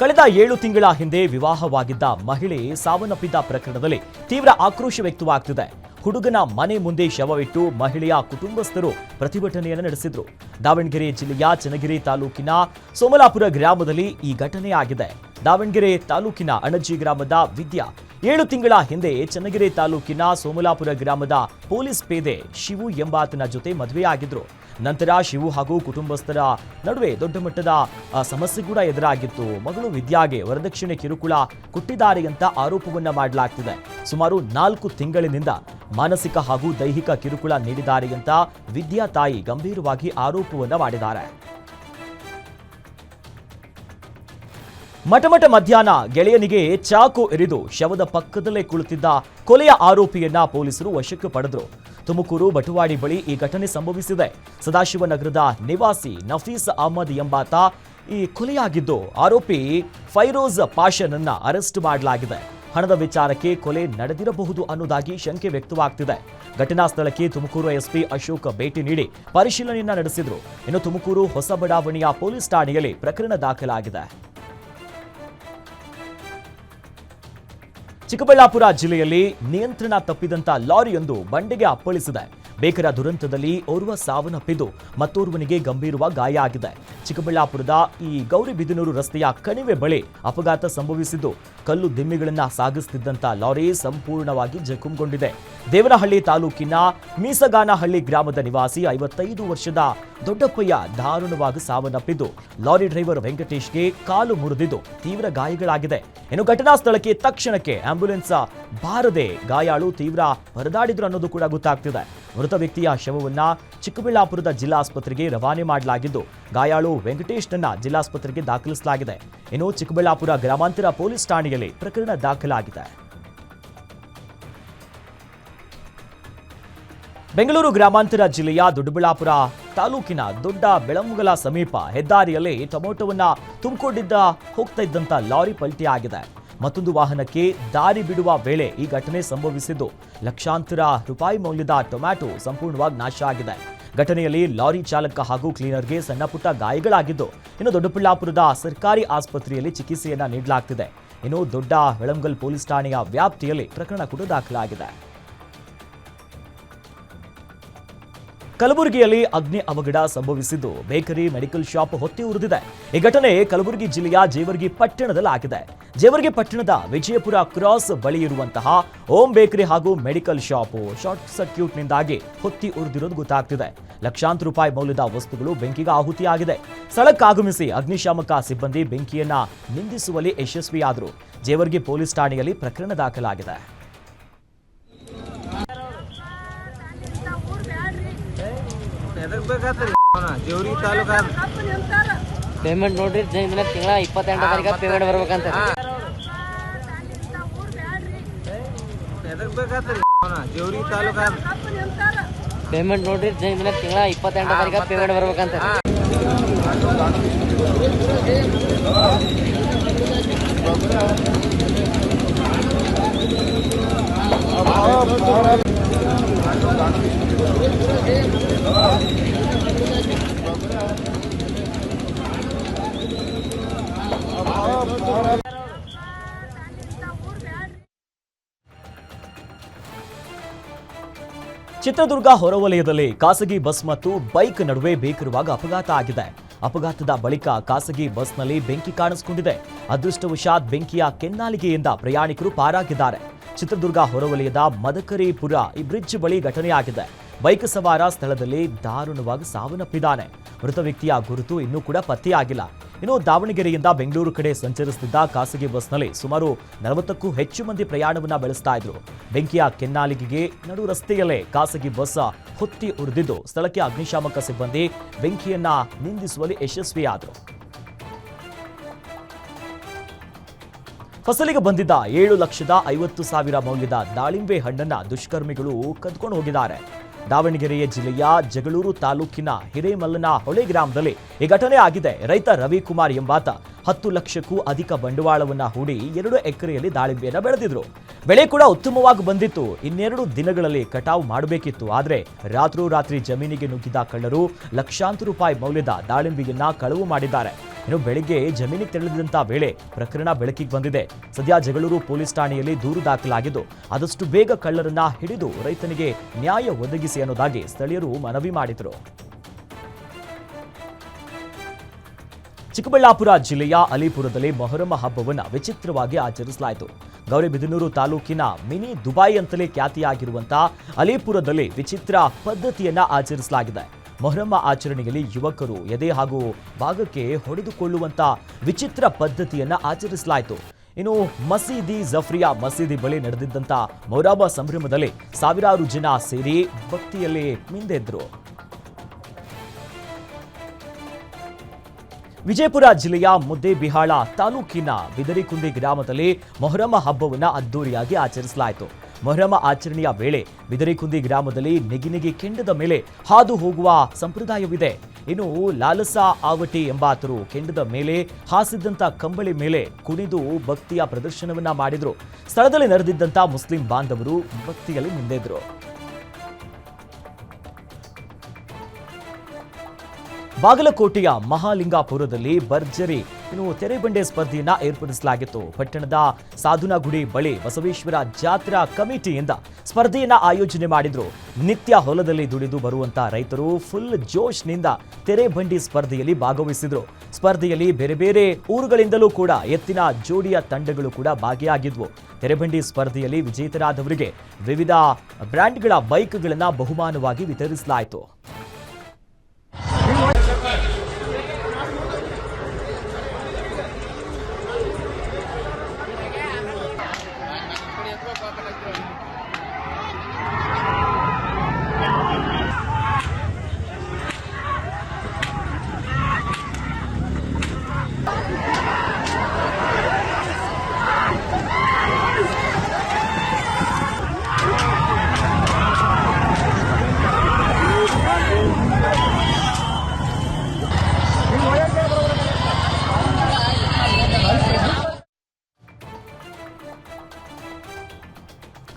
ಕಳೆದ ಏಳು ತಿಂಗಳ ಹಿಂದೆ ವಿವಾಹವಾಗಿದ್ದ ಮಹಿಳೆ ಸಾವನ್ನಪ್ಪಿದ್ದ ಪ್ರಕರಣದಲ್ಲಿ ತೀವ್ರ ಆಕ್ರೋಶ ವ್ಯಕ್ತವಾಗ್ತಿದೆ. ಹುಡುಗನ ಮನೆ ಮುಂದೆ ಶವವಿಟ್ಟು ಮಹಿಳೆಯ ಕುಟುಂಬಸ್ಥರು ಪ್ರತಿಭಟನೆಯನ್ನು ನಡೆಸಿದ್ರು. ದಾವಣಗೆರೆ ಜಿಲ್ಲೆಯ ಚನ್ನಗಿರಿ ತಾಲೂಕಿನ ಸೋಮಲಾಪುರ ಗ್ರಾಮದಲ್ಲಿ ಈ ಘಟನೆ ಆಗಿದೆ. ದಾವಣಗೆರೆ ತಾಲೂಕಿನ ಅಣಜಿ ಗ್ರಾಮದ ವಿದ್ಯಾ ಏಳು ತಿಂಗಳ ಹಿಂದೆ ಚನ್ನಗಿರಿ ತಾಲೂಕಿನ ಸೋಮಲಾಪುರ ಗ್ರಾಮದ ಪೊಲೀಸ್ ಪೇದೆ ಶಿವು ಎಂಬಾತನ ಜೊತೆ ಮದುವೆಯಾಗಿದ್ರು ನಂತರ ಶಿವು ಹಾಗೂ ಕುಟುಂಬಸ್ಥರ ನಡುವೆ ದೊಡ್ಡ ಮಟ್ಟದ ಸಮಸ್ಯೆ ಕೂಡ ಎದುರಾಗಿತ್ತು. ಮಗಳು ವಿದ್ಯಾಗೆ ವರದಕ್ಷಿಣೆ ಕಿರುಕುಳ ಕೊಟ್ಟಿದ್ದಾರೆ ಅಂತ ಆರೋಪವನ್ನ ಮಾಡಲಾಗ್ತಿದೆ. ಸುಮಾರು ನಾಲ್ಕು ತಿಂಗಳಿನಿಂದ ಮಾನಸಿಕ ಹಾಗೂ ದೈಹಿಕ ಕಿರುಕುಳ ನೀಡಿದ್ದಾರೆ ಅಂತ ವಿದ್ಯಾ ತಾಯಿ ಗಂಭೀರವಾಗಿ ಆರೋಪವನ್ನ ಮಾಡಿದ್ದಾರೆ. ಮಟಮಟ ಮಧ್ಯಾಹ್ನ ಗೆಳೆಯನಿಗೆ ಚಾಕು ಎರಿದು ಶವದ ಪಕ್ಕದಲ್ಲೇ ಕುಳಿತಿದ್ದ ಕೊಲೆಯ ಆರೋಪಿಯನ್ನ ಪೊಲೀಸರು ವಶಕ್ಕೆ ಪಡೆದರು. ತುಮಕೂರು ಬಟುವಾಡಿ ಬಳಿ ಈ ಘಟನೆ ಸಂಭವಿಸಿದೆ. ಸದಾಶಿವನಗರದ ನಿವಾಸಿ ನಫೀಸ್ ಅಹಮದ್ ಎಂಬಾತ ಈ ಕೊಲೆಯಾಗಿದ್ದು ಆರೋಪಿ ಫೈರೋಜ್ ಪಾಷನನ್ನ ಅರೆಸ್ಟ್ ಮಾಡಲಾಗಿದೆ. ಹಣದ ವಿಚಾರಕ್ಕೆ ಕೊಲೆ ನಡೆದಿರಬಹುದು ಅನ್ನೋದಾಗಿ ಶಂಕೆ ವ್ಯಕ್ತವಾಗ್ತಿದೆ. ಘಟನಾ ಸ್ಥಳಕ್ಕೆ ತುಮಕೂರು ಎಸ್ಪಿ ಅಶೋಕ್ ಭೇಟಿ ನೀಡಿ ಪರಿಶೀಲನೆಯನ್ನ ನಡೆಸಿದ್ರು. ಇನ್ನು ತುಮಕೂರು ಹೊಸ ಬಡಾವಣೆಯ ಪೊಲೀಸ್ ಠಾಣೆಯಲ್ಲಿ ಪ್ರಕರಣ ದಾಖಲಾಗಿದೆ. ಚಿಕ್ಕಬಳ್ಳಾಪುರ ಜಿಲ್ಲೆಯಲ್ಲಿ ನಿಯಂತ್ರಣ ತಪ್ಪಿದಂತ ಲಾರಿಯೊಂದು ಬಂಡೆಗೆ ಅಪ್ಪಳಿಸಿದೆ. ಬೇಕರ ದುರಂತದಲ್ಲಿ ಓರ್ವ ಸಾವನ್ನಪ್ಪಿದ್ದು ಮತ್ತೋರ್ವನಿಗೆ ಗಂಭೀರವ ಗಾಯ ಆಗಿದೆ. ಚಿಕ್ಕಬಳ್ಳಾಪುರದ ಈ ಗೌರಿಬಿದನೂರು ರಸ್ತೆಯ ಕಣಿವೆ ಬಳಿ ಅಪಘಾತ ಸಂಭವಿಸಿದ್ದು, ಕಲ್ಲು ದಿಮ್ಮಿಗಳನ್ನು ಸಾಗಿಸುತ್ತಿದ್ದಂತ ಲಾರಿ ಸಂಪೂರ್ಣವಾಗಿ ಜಖಂಗೊಂಡಿದೆ. ದೇವನಹಳ್ಳಿ ತಾಲೂಕಿನ ಮೀಸಗಾನಹಳ್ಳಿ ಗ್ರಾಮದ ನಿವಾಸಿ ಐವತ್ತೈದು ವರ್ಷದ ದೊಡ್ಡಪ್ಪಯ್ಯ ದಾರುಣವಾಗಿ ಸಾವನ್ನಪ್ಪಿದ್ದು ಲಾರಿ ಡ್ರೈವರ್ ವೆಂಕಟೇಶ್ಗೆ ಕಾಲು ಮುರಿದಿದ್ದು ತೀವ್ರ ಗಾಯಗಳಾಗಿದೆ. ಇನ್ನು ಘಟನಾ ಸ್ಥಳಕ್ಕೆ ತಕ್ಷಣಕ್ಕೆ ಆಂಬ್ಯುಲೆನ್ಸ್ ಬಾರದೆ ಗಾಯಾಳು ತೀವ್ರ ಪರದಾಡಿದ್ರು ಅನ್ನೋದು ಕೂಡ ಗೊತ್ತಾಗ್ತಿದೆ. ಮೃತ ವ್ಯಕ್ತಿಯ ಶವವನ್ನು ಚಿಕ್ಕಬಳ್ಳಾಪುರದ ಜಿಲ್ಲಾಸ್ಪತ್ರೆಗೆ ರವಾನೆ ಮಾಡಲಾಗಿದ್ದು, ಗಾಯಾಳು ವೆಂಕಟೇಶ್ನನ್ನ ಜಿಲ್ಲಾಸ್ಪತ್ರೆಗೆ ದಾಖಲಿಸಲಾಗಿದೆ. ಇನ್ನು ಚಿಕ್ಕಬಳ್ಳಾಪುರ ಗ್ರಾಮಾಂತರ ಪೊಲೀಸ್ ಠಾಣೆಯಲ್ಲಿ ಪ್ರಕರಣ ದಾಖಲಾಗಿದೆ. ಬೆಂಗಳೂರು ಗ್ರಾಮಾಂತರ ಜಿಲ್ಲೆಯ ದೊಡ್ಡಬಳ್ಳಾಪುರ ತಾಲೂಕಿನ ದೊಡ್ಡ ಬೆಳಮುಗಲ ಸಮೀಪ ಹೆದ್ದಾರಿಯಲ್ಲಿ ಟೊಮೊಟೊವನ್ನು ತುಂಬಿಕೊಂಡಿದ್ದ ಹೋಗ್ತಾ ಇದ್ದಂಥ ಲಾರಿ ಪಲ್ಟಿಯಾಗಿದೆ. ಮತ್ತೊಂದು ವಾಹನಕ್ಕೆ ದಾರಿ ಬಿಡುವ ವೇಳೆ ಈ ಘಟನೆ ಸಂಭವಿಸಿದ್ದು, ಲಕ್ಷಾಂತರ ರೂಪಾಯಿ ಮೌಲ್ಯದ ಟೊಮ್ಯಾಟೊ ಸಂಪೂರ್ಣವಾಗಿ ನಾಶ ಆಗಿದೆ. ಘಟನೆಯಲ್ಲಿ ಲಾರಿ ಚಾಲಕ ಹಾಗೂ ಕ್ಲೀನರ್ಗೆ ಸಣ್ಣಪುಟ್ಟ ಗಾಯಗಳಾಗಿದ್ದು, ಇನ್ನು ದೊಡ್ಡಬಳ್ಳಾಪುರದ ಸರ್ಕಾರಿ ಆಸ್ಪತ್ರೆಯಲ್ಲಿ ಚಿಕಿತ್ಸೆಯನ್ನ ನೀಡಲಾಗ್ತಿದೆ. ಇನ್ನು ದೊಡ್ಡ ಬೆಳಂಗಲ್ ಪೊಲೀಸ್ ಠಾಣೆಯ ವ್ಯಾಪ್ತಿಯಲ್ಲಿ ಪ್ರಕರಣ ಕೂಡ ದಾಖಲಾಗಿದೆ. ಕಲಬುರಗಿಯಲ್ಲಿ ಅಗ್ನಿ ಅವಘಡ ಸಂಭವಿಸಿದ್ದು. ಬೇಕರಿ, ಮೆಡಿಕಲ್ ಶಾಪ್ ಹೊತ್ತಿ ಉರಿದಿದೆ. ಈ ಘಟನೆ ಕಲಬುರಗಿ ಜಿಲ್ಲೆಯ ಜೇವರ್ಗಿ ಪಟ್ಟಣದಲ್ಲಿ ಆಗಿದೆ. ಜೇವರ್ಗಿ ಪಟ್ಟಣದ ವಿಜಯಪುರ ಕ್ರಾಸ್ ಬಳಿ ಇರುವಂತಹ ಓಂ ಬೇಕರಿ ಹಾಗೂ ಮೆಡಿಕಲ್ ಶಾಪ್ ಶಾರ್ಟ್ ಸರ್ಕ್ಯೂಟ್ನಿಂದಾಗಿ ಹೊತ್ತಿ ಉರಿದಿರೋದು ಗೊತ್ತಾಗ್ತಿದೆ. ಲಕ್ಷಾಂತರ ರೂಪಾಯಿ ಮೌಲ್ಯದ ವಸ್ತುಗಳು ಬೆಂಕಿಗೆ ಆಹುತಿಯಾಗಿದೆ. ಸ್ಥಳಕ್ಕಾಗಮಿಸಿ ಅಗ್ನಿಶಾಮಕ ಸಿಬ್ಬಂದಿ ಬೆಂಕಿಯನ್ನ ನಿಂದಿಸುವಲ್ಲಿ ಯಶಸ್ವಿಯಾದರು. ಜೇವರ್ಗಿ ಪೊಲೀಸ್ ಠಾಣೆಯಲ್ಲಿ ಪ್ರಕರಣ ದಾಖಲಾಗಿದೆ ದೇವ್ರಿಗೆ ತಾಲೂಕ ಪೇಮೆಂಟ್ ನೋಡ್ರಿ ದಿನ ತಿಂಗಳ ಇಪ್ಪತ್ತೆಂಟು ತಾರೀಕು ಪೇಮೆಂಟ್ ಬರ್ಬೇಕಂತ. ಪೇಮೆಂಟ್ ನೋಡ್ರಿ ದಿನ ತಿಂಗಳ ಇಪ್ಪತ್ತೆಂಟು ತಾರೀಕು ಪೇಮೆಂಟ್ ಬರ್ಬೇಕಂತ. ಚಿತ್ರದುರ್ಗ ಹೊರವಲಯದಲ್ಲಿ ಖಾಸಗಿ ಬಸ್ ಮತ್ತು ಬೈಕ್ ನಡುವೆ ಬೇಕಿರುವಾಗ ಅಪಘಾತ ಆಗಿದೆ. ಅಪಘಾತದ ಬಳಿಕ ಖಾಸಗಿ ಬಸ್ನಲ್ಲಿ ಬೆಂಕಿ ಕಾಣಿಸಿಕೊಂಡಿದೆ. ಅದೃಷ್ಟವಶಾತ್ ಬೆಂಕಿಯ ಕೆನ್ನಾಲಿಗೆಯಿಂದ ಪ್ರಯಾಣಿಕರು ಪಾರಾಗಿದ್ದಾರೆ. ಚಿತ್ರದುರ್ಗ ಹೊರವಲಯದ ಮದಕರಿಪುರ ಈ ಬ್ರಿಡ್ಜ್ ಬಳಿ ಘಟನೆಯಾಗಿದೆ. ಬೈಕ್ ಸವಾರ ಸ್ಥಳದಲ್ಲಿ ದಾರುಣವಾಗಿ ಸಾವನ್ನಪ್ಪಿದ್ದಾನೆ. ಮೃತ ವ್ಯಕ್ತಿಯ ಗುರುತು ಇನ್ನೂ ಕೂಡ ಪತ್ತೆಯಾಗಿಲ್ಲ. ಇನ್ನು ದಾವಣಗೆರೆಯಿಂದ ಬೆಂಗಳೂರು ಕಡೆ ಸಂಚರಿಸುತ್ತಿದ್ದ ಖಾಸಗಿ ಬಸ್ನಲ್ಲಿ ಸುಮಾರು ನಲವತ್ತಕ್ಕೂ ಹೆಚ್ಚು ಮಂದಿ ಪ್ರಯಾಣವನ್ನ ಬೆಳೆಸ್ತಾ ಇದ್ರು. ಬೆಂಕಿಯ ಕೆನ್ನಾಲಿಗೆಗೆ ನಡು ರಸ್ತೆಯಲ್ಲೇ ಖಾಸಗಿ ಬಸ್ ಹೊತ್ತಿ ಉರಿದಿದ್ದು, ಸ್ಥಳಕ್ಕೆ ಅಗ್ನಿಶಾಮಕ ಸಿಬ್ಬಂದಿ ಬೆಂಕಿಯನ್ನ ನಿಂದಿಸುವಲ್ಲಿ ಯಶಸ್ವಿಯಾದರು. ಫಸಲಿಗೆ ಬಂದಿದ್ದ ಏಳು ಲಕ್ಷದ ಐವತ್ತು ಸಾವಿರ ಮೌಲ್ಯದ ದಾಳಿಂಬೆ ಹಣ್ಣನ್ನ ದುಷ್ಕರ್ಮಿಗಳು ಕದ್ಕೊಂಡು ಹೋಗಿದ್ದಾರೆ. ದಾವಣಗೆರೆಯ ಜಿಲ್ಲೆಯ ಜಗಳೂರು ತಾಲೂಕಿನ ಹಿರೇಮಲ್ಲನ ಹೊಳೆ ಗ್ರಾಮದಲ್ಲಿ ಈ ಘಟನೆ ಆಗಿದೆ. ರೈತ ರವಿಕುಮಾರ್ ಎಂಬಾತ ಹತ್ತು ಲಕ್ಷಕ್ಕೂ ಅಧಿಕ ಬಂಡವಾಳವನ್ನ ಹೂಡಿ ಎರಡು ಎಕರೆಯಲ್ಲಿ ದಾಳಿಂಬೆಯನ್ನು ಬೆಳೆದಿದ್ರು. ಬೆಳೆ ಕೂಡ ಉತ್ತಮವಾಗಿ ಬಂದಿತ್ತು. ಇನ್ನೆರಡು ದಿನಗಳಲ್ಲಿ ಕಟಾವು ಮಾಡಬೇಕಿತ್ತು. ಆದರೆ ರಾತ್ರೋರಾತ್ರಿ ಜಮೀನಿಗೆ ನುಗ್ಗಿದ ಕಳ್ಳರು ಲಕ್ಷಾಂತರ ರೂಪಾಯಿ ಮೌಲ್ಯದ ದಾಳಿಂಬೆಯನ್ನ ಕಳವು ಮಾಡಿದ್ದಾರೆ. ಇನ್ನು ಬೆಳಿಗ್ಗೆ ಜಮೀನಿಗೆ ತೆರಳಿದಂತ ವೇಳೆ ಪ್ರಕರಣ ಬೆಳಕಿಗೆ ಬಂದಿದೆ. ಸದ್ಯ ಜಗಳೂರು ಪೊಲೀಸ್ ಠಾಣೆಯಲ್ಲಿ ದೂರು ದಾಖಲಾಗಿದ್ದು, ಆದಷ್ಟು ಬೇಗ ಕಳ್ಳರನ್ನ ಹಿಡಿದು ರೈತನಿಗೆ ನ್ಯಾಯ ಒದಗಿಸಿ ಅನ್ನೋದಾಗಿ ಸ್ಥಳೀಯರು ಮನವಿ ಮಾಡಿದರು. ಚಿಕ್ಕಬಳ್ಳಾಪುರ ಜಿಲ್ಲೆಯ ಅಲಿಪುರದಲ್ಲಿ ಮೊಹರಂ ಹಬ್ಬವನ್ನು ವಿಚಿತ್ರವಾಗಿ ಆಚರಿಸಲಾಯಿತು. ಗೌರಿಬಿದನೂರು ತಾಲೂಕಿನ ಮಿನಿ ದುಬೈ ಅಂತಲೇ ಖ್ಯಾತಿಯಾಗಿರುವಂತಹ ಅಲಿಪುರದಲ್ಲಿ ವಿಚಿತ್ರ ಪದ್ಧತಿಯನ್ನ ಆಚರಿಸಲಾಗಿದೆ. ಮೊಹರಂ ಆಚರಣೆಯಲ್ಲಿ ಯುವಕರು ಎದೆ ಹಾಗೂ ಭಾಗಕ್ಕೆ ಹೊಡೆದುಕೊಳ್ಳುವಂತ ವಿಚಿತ್ರ ಪದ್ಧತಿಯನ್ನ ಆಚರಿಸಲಾಯಿತು. ಇನ್ನು ಮಸೀದಿ ಜಫ್ರಿಯಾ ಮಸೀದಿ ಬಳಿ ನಡೆದಿದ್ದಂತ ಮೊರಾಬ ಸಂಭ್ರಮದಲ್ಲಿ ಸಾವಿರಾರು ಜನ ಸೇರಿ ಭಕ್ತಿಯಲ್ಲಿ ಮಿಂದೆದ್ರು ವಿಜಯಪುರ ಜಿಲ್ಲೆಯ ಮುದ್ದೇಬಿಹಾಳ ತಾಲೂಕಿನ ಬಿದರಿಕುಂದಿ ಗ್ರಾಮದಲ್ಲಿ ಮೊಹರಮ ಹಬ್ಬವನ್ನ ಅದ್ದೂರಿಯಾಗಿ ಆಚರಿಸಲಾಯಿತು. ಮೊಹರಮ ಆಚರಣೆಯ ವೇಳೆ ಬಿದರಿಕುಂದಿ ಗ್ರಾಮದಲ್ಲಿ ನೆಗಿನೆಗಿ ಕೆಂಡದ ಮೇಲೆ ಹಾದು ಹೋಗುವ ಸಂಪ್ರದಾಯವಿದೆ. ಇನ್ನು ಲಾಲಸಾ ಆವಟಿ ಎಂಬಾತರು ಕೆಂಡದ ಮೇಲೆ ಹಾಸಿದ್ದಂಥ ಕಂಬಳಿ ಮೇಲೆ ಕುಣಿದು ಭಕ್ತಿಯ ಪ್ರದರ್ಶನವನ್ನ ಮಾಡಿದ್ರು. ಸ್ಥಳದಲ್ಲಿ ನಡೆದಿದ್ದಂಥ ಮುಸ್ಲಿಂ ಬಾಂಧವರು ಭಕ್ತಿಯಲ್ಲಿ ಮುಂದೆದ್ರು ಬಾಗಲಕೋಟೆಯ ಮಹಾಲಿಂಗಾಪುರದಲ್ಲಿ ಭರ್ಜರಿ ಇನ್ನು ತೆರೆಬಂಡೆ ಸ್ಪರ್ಧೆಯನ್ನ ಏರ್ಪಡಿಸಲಾಗಿತ್ತು. ಪಟ್ಟಣದ ಸಾಧುನಗುಡಿ ಬಳಿ ಬಸವೇಶ್ವರ ಜಾತ್ರಾ ಕಮಿಟಿಯಿಂದ ಸ್ಪರ್ಧೆಯನ್ನ ಆಯೋಜನೆ ಮಾಡಿದ್ರು. ನಿತ್ಯ ಹೊಲದಲ್ಲಿ ದುಡಿದು ಬರುವಂತ ರೈತರು ಫುಲ್ ಜೋಶ್ನಿಂದ ತೆರೆಬಂಡಿ ಸ್ಪರ್ಧೆಯಲ್ಲಿ ಭಾಗವಹಿಸಿದ್ರು. ಸ್ಪರ್ಧೆಯಲ್ಲಿ ಬೇರೆ ಬೇರೆ ಊರುಗಳಿಂದಲೂ ಕೂಡ ಎತ್ತಿನ ಜೋಡಿಯ ತಂಡಗಳು ಕೂಡ ಭಾಗಿಯಾಗಿದ್ವು. ತೆರೆಬಂಡಿ ಸ್ಪರ್ಧೆಯಲ್ಲಿ ವಿಜೇತರಾದವರಿಗೆ ವಿವಿಧ ಬ್ರ್ಯಾಂಡ್ಗಳ ಬೈಕ್ಗಳನ್ನ ಬಹುಮಾನವಾಗಿ ವಿತರಿಸಲಾಯಿತು.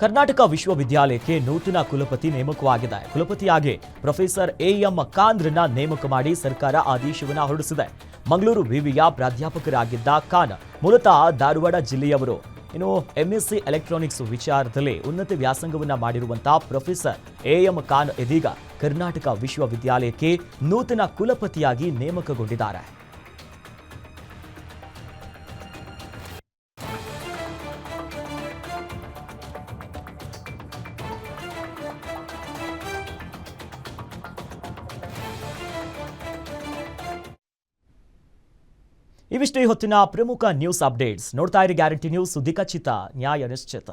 ಕರ್ನಾಟಕ ವಿಶ್ವವಿದ್ಯಾಲಯಕ್ಕೆ ನೂತನ ಕುಲಪತಿ ನೇಮಕವಾಗಿದೆ. ಕುಲಪತಿಯಾಗಿ ಪ್ರೊಫೆಸರ್ ಎ ಎಂ ಖಾನ್ರನ್ನ ನೇಮಕ ಮಾಡಿ ಸರ್ಕಾರ ಆದೇಶವನ್ನ ಹೊರಡಿಸಿದೆ. ಮಂಗಳೂರು ವಿವಿಯ ಪ್ರಾಧ್ಯಾಪಕರಾಗಿದ್ದ ಖಾನ್ ಮೂಲತಃ ಧಾರವಾಡ ಜಿಲ್ಲೆಯವರು. ಇನ್ನು ಎಂಎಸ್ಸಿ ಎಲೆಕ್ಟ್ರಾನಿಕ್ಸ್ ವಿಚಾರದಲ್ಲಿ ಉನ್ನತ ವ್ಯಾಸಂಗವನ್ನ ಮಾಡಿರುವಂತಹ ಪ್ರೊಫೆಸರ್ ಎ ಎಂ ಖಾನ್ ಇದೀಗ ಕರ್ನಾಟಕ ವಿಶ್ವವಿದ್ಯಾಲಯಕ್ಕೆ ನೂತನ ಕುಲಪತಿಯಾಗಿ ನೇಮಕಗೊಂಡಿದ್ದಾರೆ. ಇವಿಷ್ಟು ಈ ಹೊತ್ತಿನ ಪ್ರಮುಖ ನ್ಯೂಸ್ ಅಪ್ಡೇಟ್ಸ್ ನೋಡ್ತಾ ಇರಿ ಗ್ಯಾರಂಟಿ ನ್ಯೂಸ್ ಸುದ್ದಿ ಖಚಿತ ನ್ಯಾಯ ನಿಶ್ಚಿತ.